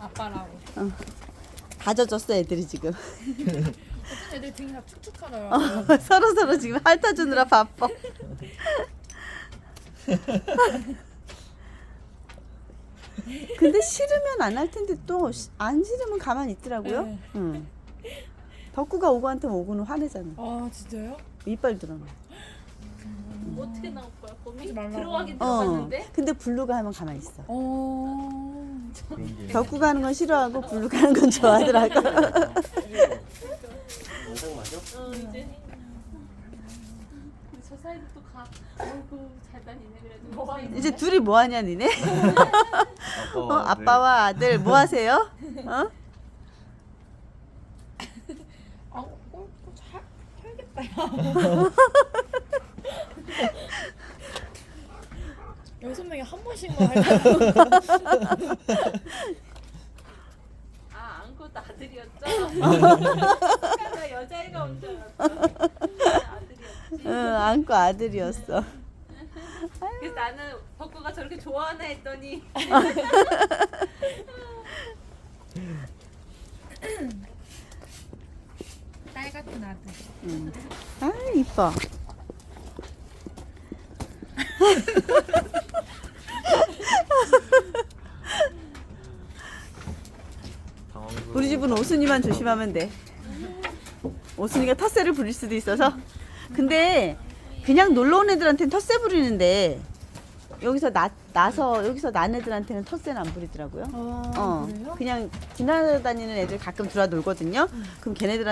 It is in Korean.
아빠라고. 다 젖었어 애들이 지금. 어떤 애들 등이 다 툭툭하더라고. 서로 서로 지금 핥아주느라 바빠. 근데 싫으면 안 할 텐데 또 안 싫으면 가만히 있더라고요. 네. 응. 덕구가 오구한테 오구는 화내잖아. 아 진짜요? 이빨 드러나. 어떻게 나올 거야? 거미 하지 말라고. 들어가긴 어. 들어갔는데 근데 블루가 하면 가만히 있어. 어. 덕구가 하는 건 싫어하고 블루가 하는 건 좋아하더라고. 영상 맞아? 어 이제 저 사이도 또 가. 어이구 잘 다니네 그래도. 뭐가 이제 둘이 뭐 하냐 니네? 어, 아빠와 아들. 아빠와 아들 뭐 하세요? 어? 아, 어, 잘 살겠다. 여섯 명이 한 번씩만 할까? 아 안고도 아들이었죠? 아까 여자애가 온 줄 알았어. 아들이었지. 응, 안고 아들이었어. 그래서 나는 덕구가 저렇게 좋아하나 했더니 딸 같은 아들. 응. 아 이뻐. 우리 집은 오순이만 조심하면 돼. 오순이가 텃세를 부릴 수도 있어서. 근데 그냥 놀러 온 애들한테는 텃세 부리는데 여기서 나, 나서 여기서 난 애들한테는 텃세는 안 부리더라고요. 아, 어, 그래요? 그냥 지나다니는 애들 가끔 들어와 놀거든요. 그럼 걔네들